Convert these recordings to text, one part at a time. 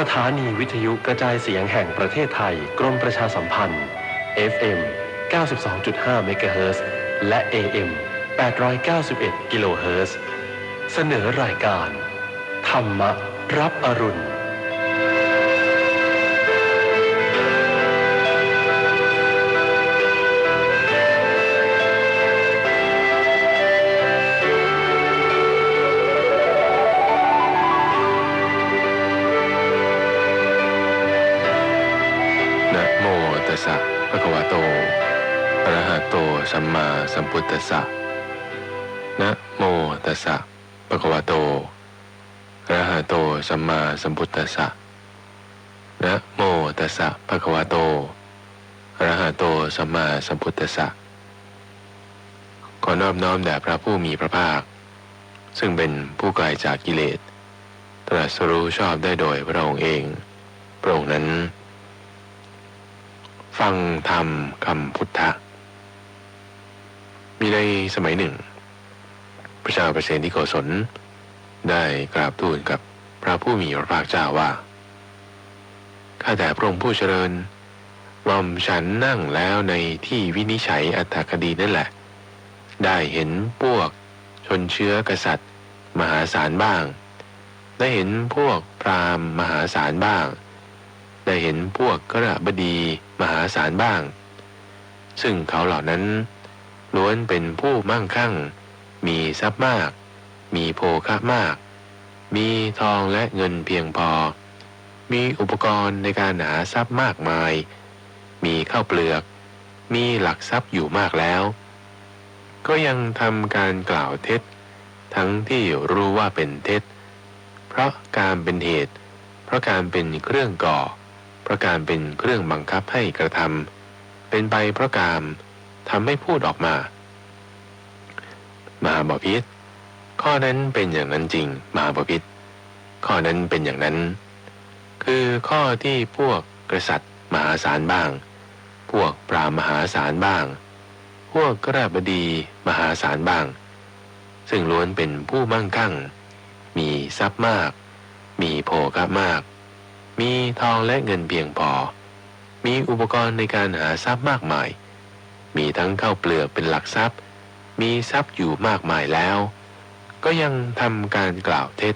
สถานีวิทยุกระจายเสียงแห่งประเทศไทย กรมประชาสัมพันธ์ FM 92.5เมกะเฮิรตซ์และ AM 891 กิโลเฮิรตซ์เสนอรายการ ธรรมรับอรุณ สะภะคะวะโตอะระหะโต สัมมาสัมพุทธัสสะ นะโมตัสสะภะคะวะโตอะระหะโต สัมมาสัมพุทธัสสะ นะโมตัสสะภะคะวะโตอะระหะโต สัมมาสัมพุทธัสสะ ขอนอบน้อมแด่พระผู้มีพระภาค ซึ่งเป็นผู้ไกลจากกิเลส ตรัสรู้ชอบได้โดยพระองค์เอง พระองค์นั้น ฟังธรรมคำพุทธะ มีในสมัยหนึ่ง พระเจ้าประเสนที่โกศลได้กราบทูลกับพระผู้มีพระภาคเจ้าว่า ข้าแต่พระองค์ผู้เจริญหม่อมฉันนั่งแล้วในที่วินิจฉัยอัตถคดีนั่นแหละ ได้เห็นพวกชนเชื้อกษัตริย์ มหาศาลบ้าง ได้เห็นพวกพราหมณ์มหาศาลบ้าง ได้เห็นพวกกระบดีมหาศาลบ้าง ซึ่งเขาเหล่านั้น ล้วนเป็นผู้มั่งคั่ง มีทรัพย์มาก มีโภคะมาก มีทองและเงินเพียงพอ มีอุปกรณ์ในการหาทรัพย์มากมาย มีข้าวเปลือก มีหลักทรัพย์อยู่มากแล้ว ก็ยังทำการกล่าวเท็จ ทั้งที่รู้ว่าเป็นเท็จ เพราะการเป็นเหตุ เพราะการเป็นเครื่องก่อ พราะการเป็นเครื่องบังคับให้กระทำเป็นไปเพราะกามทำให้พูดออกมา มหาบพิษข้อนั้นเป็นอย่างนั้นจริง มหาบพิษข้อนั้นเป็นอย่างนั้น คือข้อที่พวกกษัตริย์มหาศาลบ้าง พวกปรามณ์มหาศาลบ้าง พวกกระบดีมหาศาลบ้าง ซึ่งล้วนเป็นผู้มั่งคั่ง มีทรัพย์มาก มีโภคะมาก มีทองและเงินเพียงพอ มีอุปกรณ์ในการหาทรัพย์มากมาย มีทั้งข้าวเปลือกเป็นหลักทรัพย์ มีทรัพย์อยู่มากมายแล้ว ก็ยังทำการกล่าวเท็จ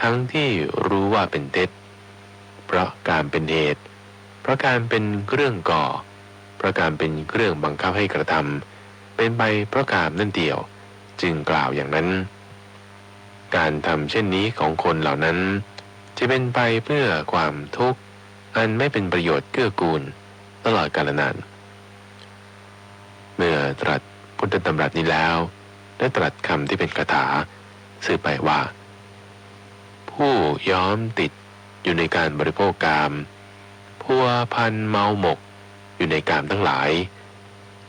ทั้งที่รู้ว่าเป็นเท็จ เพราะการเป็นเหตุ เพราะการเป็นเครื่องก่อ เพราะการเป็นเครื่องบังคับให้กระทำเป็นไปเพราะการนั่นเดียว จึงกล่าวอย่างนั้น การทำเช่นนี้ของคนเหล่านั้น จะเป็นไปเพื่อความทุกข์ อันไม่เป็นประโยชน์เกื้อกูล ตลอดกาลนาน เมื่อตรัสพุทธดำรัสนี้แล้ว ได้ตรัสคำที่เป็นคาถาสื่อไปว่า ผู้ย้อมติดอยู่ในการบริโภคกามพัวพันเมาหมกอยู่ในกามทั้งหลาย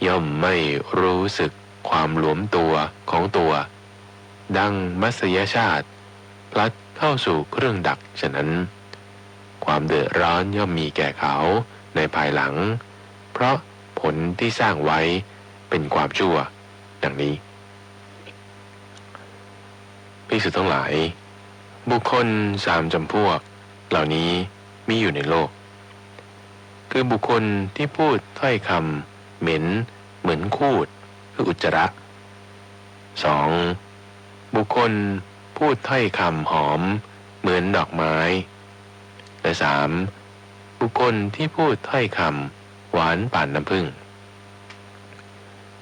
ย่อมไม่รู้สึกความหลวมตัวของตัว ดังมัสยชาติ พลัด เข้าสู่เครื่องดักฉะนั้น ความเดือดร้อนย่อมมีแก่เขาในภายหลัง เพราะผลที่สร้างไว้เป็นความชั่ว ดังนี้พิสุทั้งหลาย บุคคลสามจำพวก เหล่านี้มีอยู่ในโลก คือบุคคลที่พูดถ้อยคำเหม็น เหมือนคูด คืออุจจาระสองบุคคล พูดถ้อยคำหอม เหมือนดอกไม้ และสามบุคคลที่พูดถ้อยคำหวานป่านน้ำผึ้ง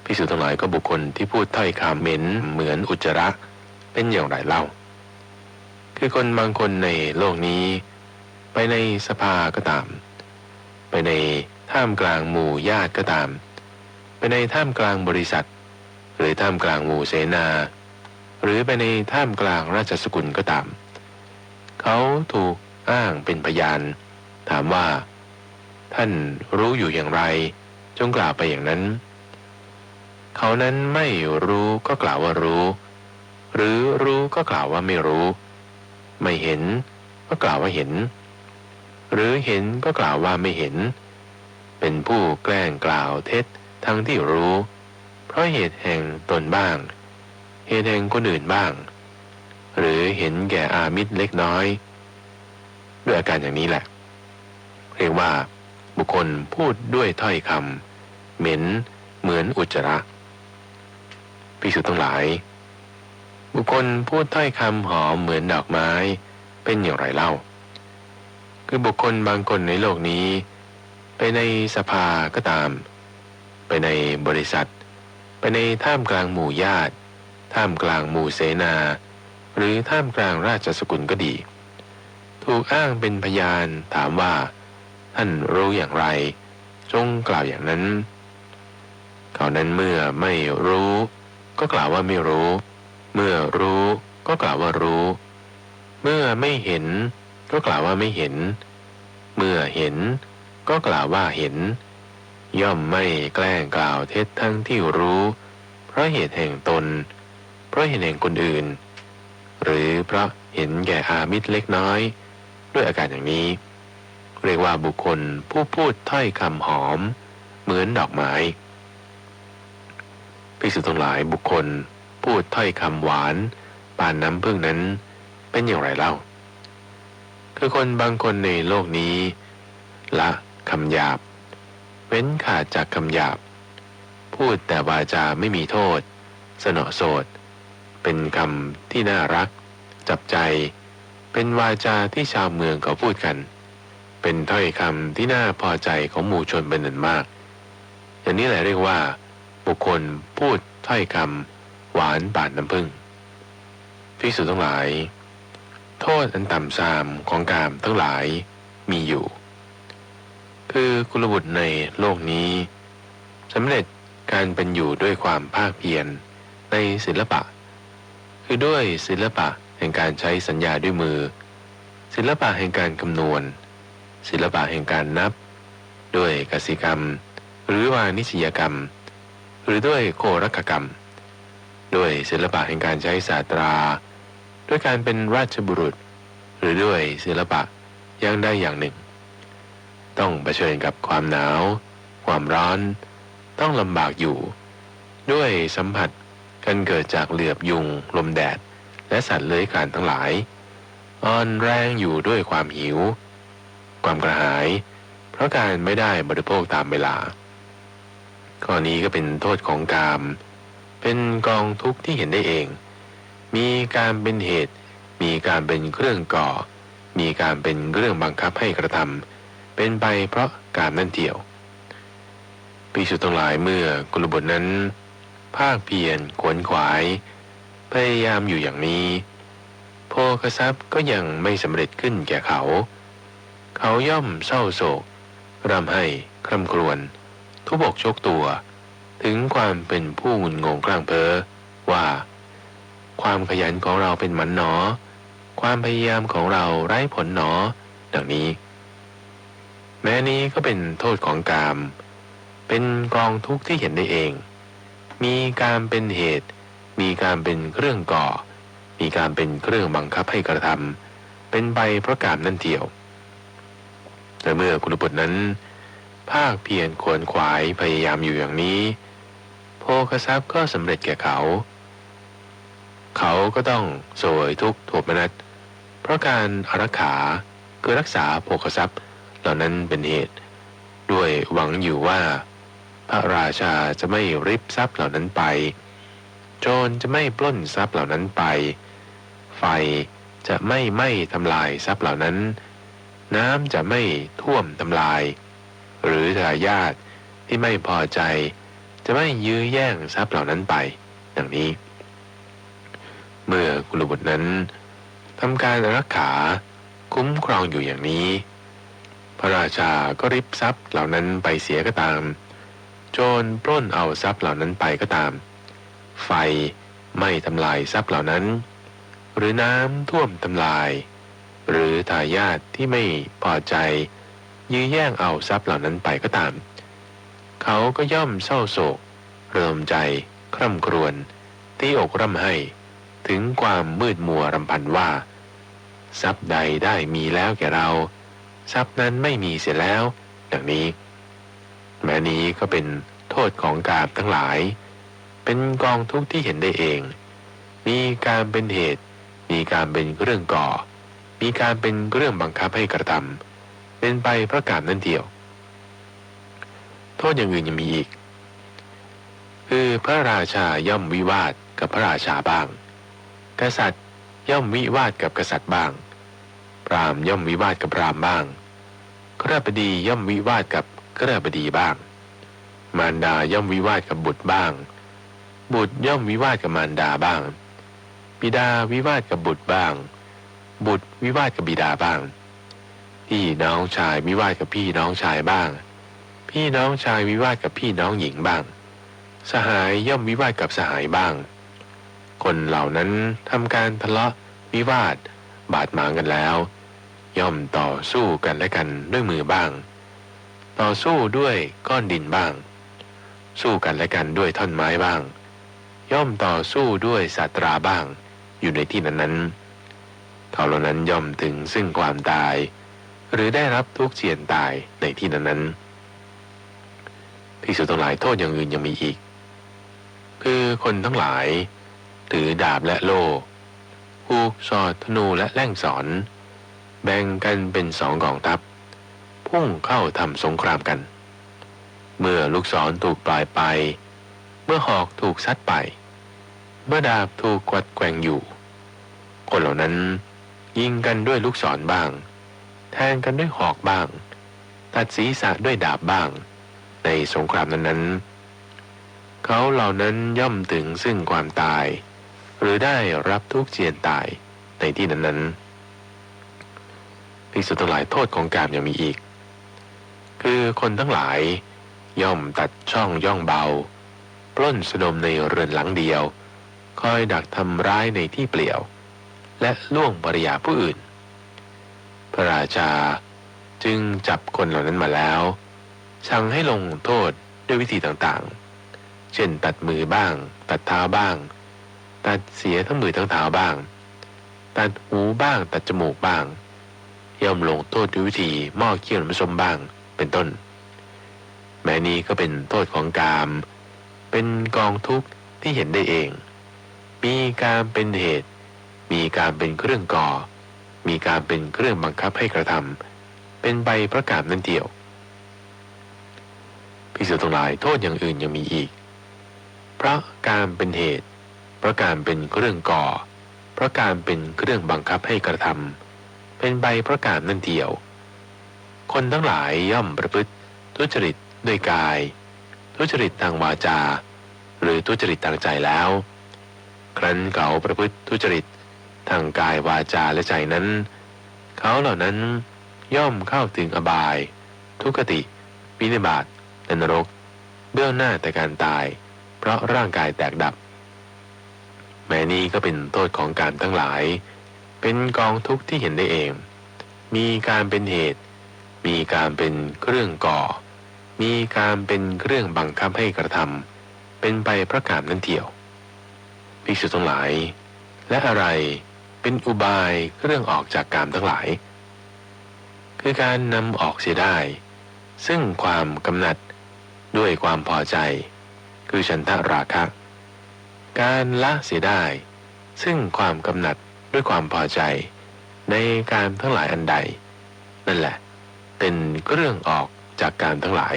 พิสูจน์ทั้งหลายก็บุคคลที่พูดถ้อยคำเหม็นเหมือนอุจจาระเป็นอย่างไรเล่า คือคนบางคนในโลกนี้ ไปในสภาก็ตาม ไปในท่ามกลางหมู่ญาติก็ตาม ไปในท่ามกลางบริษัท หรือท่ามกลางหมู่เสนา หรือไปในท่ามกลางราชสกุลก็ตาม เขาถูกอ้างเป็นพยาน ถามว่า ท่านรู้อยู่อย่างไร จงกล่าวไปอย่างนั้น เขานั้นไม่รู้ก็กล่าวว่ารู้ หรือรู้ก็กล่าวว่าไม่รู้ ไม่เห็นก็กล่าวว่าเห็น หรือเห็นก็กล่าวว่าไม่เห็น เป็นผู้แกล้งกล่าวเท็จทั้งที่รู้ เพราะเหตุแห่งตนบ้าง เหตุแห่งคนอื่นบ้าง หรือเห็นแก่อามิตรเล็กน้อย ด้วยอาการอย่างนี้แหละ เรียกว่า บุคคลพูดด้วยถ้อยคำเหม็นเหมือนอุจจาระพิสุทั้งหลาย บุคคลพูดถ้อยคำหอมเหมือนดอกไม้เป็นอย่างไรเล่า คือบุคคลบางคนในโลกนี้ ไปในสภาก็ตาม ไปในบริษัท ไปในท่ามกลางหมู่ญาติ ท่ามกลางหมู่เสนา หรือท่ามกลางราชสกุลก็ดี ถูกอ้างเป็นพยานถามว่า ท่านรู้อย่างไร จงกล่าวอย่างนั้น เขานั้นเมื่อไม่รู้ ก็กล่าวว่าไม่รู้ เมื่อรู้ก็กล่าวว่ารู้ เมื่อไม่เห็น ก็กล่าวว่าไม่เห็น เมื่อเห็น ก็กล่าวว่าเห็น ย่อมไม่แกล้งกล่าวเท็จทั้งที่รู้ เพราะเหตุแห่งตน เพราะเหตุแห่งคนอื่น หรือเพราะเห็นแก่อามิตรเล็กน้อย ด้วยอาการอย่างนี้ เรียกว่าบุคคลผู้พูดถ้อยคำหอม เหมือนดอกไม้ภิกษุทั้งหลายบุคคล พูดถ้อยคำหวานปานน้ำพึ่งนั้นเป็นอย่างไรเล่า คือคนบางคนในโลกนี้ ละคำหยาบ เว้นขาดจากคำหยาบ พูดแต่วาจาไม่มีโทษ สนอโสด เป็นคำที่น่ารัก จับใจ เป็นวาจาที่ชาวเมืองเขาพูดกัน เป็นถ้อยคำที่น่าพอใจของหมู่ชนเป็นอันมาก อย่างนี้แหละเรียกว่า บุคคลพูดถ้อยคำหวานบานน้ำผึ้งพิสุทั้งหลาย โทษอันต่ำทรามของกามทั้งหลายมีอยู่ คือกุลบุตรในโลกนี้สำเร็จการเป็นอยู่ด้วยความภาคเพียรในศิลปะ คือด้วยศิลปะแห่งการใช้สัญญาด้วยมือ ศิลปะแห่งการคำนวณ ศิลปะแห่งการนับ ด้วยกสิกรรม หรือว่านิชยกรรม หรือด้วยโครคกรรม ด้วยศิลปะแห่งการใช้ศาสตรา ด้วยการเป็นราชบุรุษ หรือด้วยศิลปะอย่างใดอย่างหนึ่ง ต้องเผชิญกับความหนาว ความร้อน ต้องลำบากอยู่ ด้วยสัมผัส กันเกิดจากเหลือบยุง ลมแดด และสัตว์เลื้อยคลานทั้งหลาย อ่อนแรงอยู่ด้วยความหิว ความกระหาย เพราะการไม่ได้บริโภคตามเวลา ข้อนี้ก็เป็นโทษของกาม เป็นกองทุกข์ที่เห็นได้เอง มีการเป็นเหตุ มีการเป็นเครื่องก่อ มีการเป็นเรื่องบังคับให้กระทำเป็นไปเพราะการนั่นเที่ยวปีสุทั้งหลายเมื่อกุลบุตรนั้น ภาคเพียรขวนขวาย พยายามอยู่อย่างนี้ โพคทรัพย์ก็ยังไม่สำเร็จขึ้นแก่เขา เขาย่อมเศร้าโศกร่ำให้คร่ำครวญทุบอกชกตัว ถึงความเป็นผู้งุนงงกลางเพอว่า ความขยันของเราเป็นหมันหนอ ความพยายามของเราไร้ผลหนอ ดังนี้ แม้นี้ก็เป็นโทษของกาม เป็นกองทุกข์ที่เห็นได้เอง มีการเป็นเหตุ มีการเป็นเครื่องก่อ มีการเป็นเครื่องบังคับให้กระทำเป็นไปเพระกามนั่นเดียวแต่เมื่อกุลบุตรนั้น ภาคเพียรขวนขวายพยายามอยู่อย่างนี้โภคทรัพย์ก็สำเร็จแก่เขา เขาก็ต้องโสวยทุกข์โทมนัสเพราะการอารักขาคือรักษาโภคทรัพย์เหล่านั้นเป็นเหตุ ด้วยหวังอยู่ว่า ระราชาจะไม่ริบทรัพย์เหล่านั้นไป โจรจะไม่ปล้นทรัพย์เหล่านั้นไป ไฟจะไม่ไหม้ทำลายทรัพย์เหล่านั้น น้ำจะไม่ท่วมทำลาย หรือทายาทที่ไม่พอใจ จะไม่ยื้อแย่งทรัพย์เหล่านั้นไป ดังนี้ เมื่อกุลบุตรนั้นทำการรักขาคุ้มครองอยู่อย่างนี้ พระราชาก็ริบทรัพย์เหล่านั้นไปเสียก็ตาม โจรปล้นเอาทรัพย์เหล่านั้นไปก็ตาม ไฟไม่ทำลายทรัพย์เหล่านั้น หรือน้ำท่วมทำลาย หรือทายาทที่ไม่พอใจ ยื้อแย่งเอาทรัพย์เหล่านั้นไปก็ตาม เขาก็ย่อมเศร้าโศก เริ่มใจ คร่ำครวญตีอกร่ำให้ ถึงความมืดมัวรำพันว่า ทรัพย์ใดได้มีแล้วแก่เรา ทรัพย์นั้นไม่มีเสียแล้ว ดังนี้ แม้นี้ก็เป็นโทษของกาบทั้งหลาย เป็นกองทุกข์ที่เห็นได้เอง มีการเป็นเหตุ มีการเป็นเรื่องก่อ มีการเป็นเรื่องบังคับให้กระทำเป็นไปเพราะการนั่นเดียว โทษอย่างอื่นยังมีอีก คือพระราชาย่อมวิวาทกับพระราชาบ้าง กษัตริย์ย่อมวิวาทกับกษัตริย์บ้าง พรามย่อมวิวาทกับพรามบ้างข้าบดีย่อมวิวาทกับ ข้าบดีบ้าง มารดาย่อมวิวาทกับบุตรบ้าง บุตรย่อมวิวาทกับมารดาบ้าง บิดาวิวาทกับบุตรบ้าง บุตรวิวาทกับบิดาบ้าง พี่น้องชายวิวาทกับพี่น้องชายบ้าง พี่น้องชายวิวาทกับพี่น้องหญิงบ้าง สหายย่อมวิวาทกับสหายบ้าง คนเหล่านั้นทำการทะเลาะวิวาทบาดหมางกันแล้ว ย่อมต่อสู้กันและกันด้วยมือบ้าง ต่อสู้ด้วยก้อนดินบ้าง สู้กันและกันด้วยท่อนไม้บ้าง ย่อมต่อสู้ด้วยสัตราบ้าง อยู่ในที่นั้นนั้นๆเขาเหล่านั้นย่อมถึงซึ่งความตาย หรือได้รับทุกข์เจียนตายในที่นั้นนั้นๆภิกษุทั้งหลายโทษอย่างอื่นยังมีอีก คือคนทั้งหลาย ถือดาบและโล่ผูกสอดธนูและแล่งสอน แบ่งกันเป็นสองกองทัพ พุ่งเข้าทำสงครามกัน เมื่อลูกศรถูกปล่อยไป เมื่อหอกถูกซัดไป เมื่อดาบถูกกวัดแกว่งอยู่ คนเหล่านั้นยิงกันด้วยลูกศรบ้าง แทงกันด้วยหอกบ้าง ตัดศีรษะด้วยดาบบ้าง ในสงครามนั้นๆเขาเหล่านั้นย่อมถึงซึ่งความตาย หรือได้รับทุกข์เจียนตายในที่นั้นๆภิกษุทั้งหลายโทษของกามยังมีอีก คือคนทั้งหลาย ย่อมตัดช่องย่องเบา ปล้นสนมในเรือนหลังเดียว คอยดักทำร้ายในที่เปลี่ยว และล่วงภริยาผู้อื่น พระราชาจึงจับคนเหล่านั้นมาแล้วสั่งให้ลงโทษด้วยวิธีต่างๆ เช่นตัดมือบ้าง ตัดเท้าบ้าง ตัดเสียทั้งมือทั้งเท้าบ้าง ตัดหูบ้าง ตัดจมูกบ้าง ย่อมลงโทษด้วยวิธีหม้อเคี่ยวน้ำส้มบ้าง เป็นต้น แม้นี้ก็เป็นโทษของกาม เป็นกองทุกข์ที่เห็นได้เอง มีการเป็นเหตุ มีการเป็นเครื่องก่อ มีการเป็นเครื่องบังคับให้กระทำเป็นใบประกาศนั่นเดียวพิสุทั้งหลายโทษอย่างอื่นยังมีอีก เพราะการเป็นเหตุ เพราะการเป็นเครื่องก่อ เพราะการเป็นเครื่องบังคับให้กระทำเป็นใบประกาศนั่นเดียว คนทั้งหลายย่อมประพฤติ ทุจริตด้วยกาย ทุจริตทางวาจา หรือทุจริตทางใจแล้ว ครั้นเขาประพฤติทุจริตทางกายวาจาและใจนั้น เขาเหล่านั้นย่อมเข้าถึงอบาย ทุกติวินิบาตและนรก เบื้องหน้าแต่การตาย เพราะร่างกายแตกดับ แม้นี้ก็เป็นโทษของการทั้งหลาย เป็นกองทุกข์ที่เห็นได้เอง มีการเป็นเหตุ มีการเป็นเครื่องก่อ มีการเป็นเครื่องบังคับให้กระทำเป็นไปพระกามนั้นเที่ยวภิกษุทั้งหลาย และอะไรเป็นอุบายเครื่องออกจากกามทั้งหลาย คือการนำออกเสียได้ ซึ่งความกำหนัดด้วยความพอใจ คือฉันทะราคะ การละเสียได้ ซึ่งความกำหนัดด้วยความพอใจ ในการทั้งหลายอันใด นั่นแหละ เป็นเรื่องออกจากการทั้งหลาย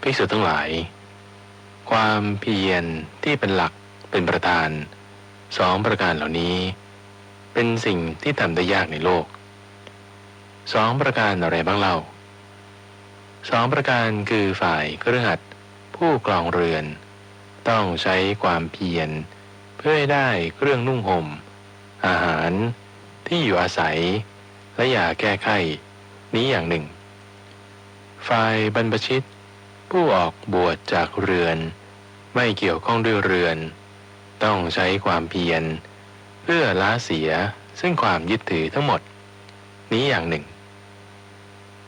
ภิกษุทั้งหลาย ความเพียรที่เป็นหลักเป็นประธานสองประการเหล่านี้ เป็นสิ่งที่ทำได้ยากในโลกสองประการอะไรบ้างเล่าสองประการคือฝ่ายเครือขัดผู้กลองเรือน ต้องใช้ความเพียร เพื่อให้ได้เครื่องนุ่งห่ม อาหารที่อยู่อาศัย และยาแก้ไขนี้อย่างหนึ่ง ฝ่ายบรรพชิต ผู้ออกบวชจากเรือน ไม่เกี่ยวข้องด้วยเรือน ต้องใช้ความเพียร เพื่อละเสียซึ่งความยึดถือทั้งหมด นี้อย่างหนึ่ง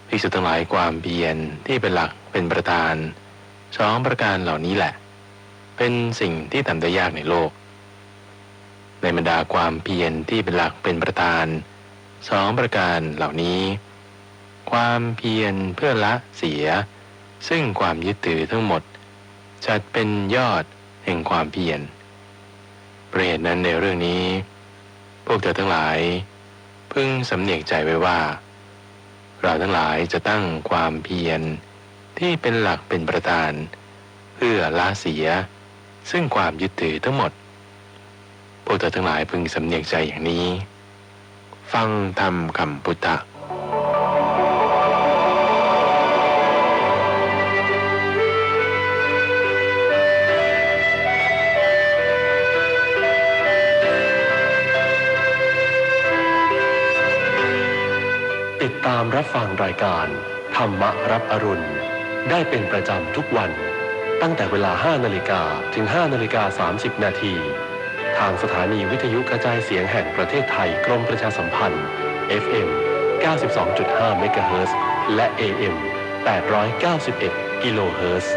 ภิกษุทั้งหลายความเพียรที่เป็นหลักเป็นประธานสองประการเหล่านี้แหละ เป็นสิ่งที่ทำได้ยากในโลก ในบรรดาความเพียรที่เป็นหลักเป็นประธาน สองประการเหล่านี้ ความเพียรเพื่อละเสีย ซึ่งความยึดถือทั้งหมด จัดเป็นยอดแห่งความเพียรประเหตนั้นในเรื่องนี้ พวกเธอทั้งหลาย พึงสำเนียกใจไว้ว่า เราทั้งหลายจะตั้งความเพียรที่เป็นหลักเป็นประธาน เพื่อละเสีย ซึ่งความยึดถือทั้งหมด พวกเธอทั้งหลายพึงสำเนียกใจอย่างนี้ ฟังธรรมคำพุทธะติดตามรับฟังรายการ ธรรมรับอรุณ ได้เป็นประจำทุกวัน ตั้งแต่เวลา 5 นาฬิกาถึง 5 นาฬิกา 30 นาที ทางสถานีวิทยุกระจายเสียงแห่งประเทศไทยกรมประชาสัมพันธ์ FM 92.5เมกะเฮิรตซ์และ AM 891 กิโลเฮิรตซ์